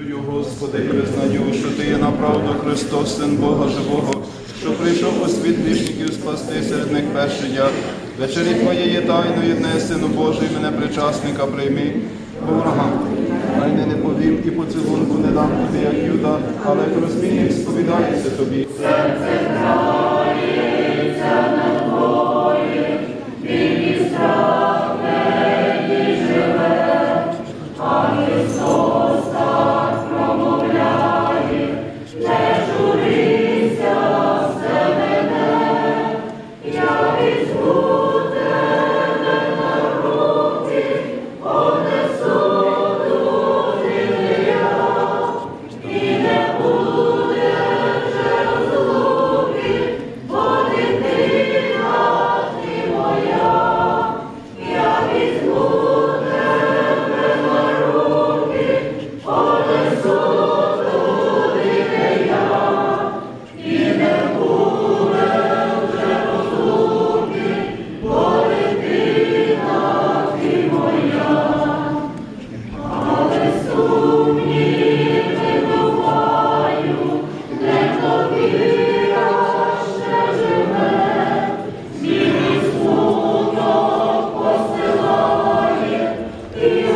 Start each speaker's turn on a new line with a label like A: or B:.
A: Вірую, Господи, і визнаю, що Ти є направду Христос, Син Бога Живого, що прийшов у світ грішників спасти серед них перший я. Вечері Твоєї тайної дне, Сину Божий, мене причасника прийми, бо ворогам. Хай не, повім і поцілунку не дам тобі, як юда, але як розбійник сповідається тобі.
B: Yeah.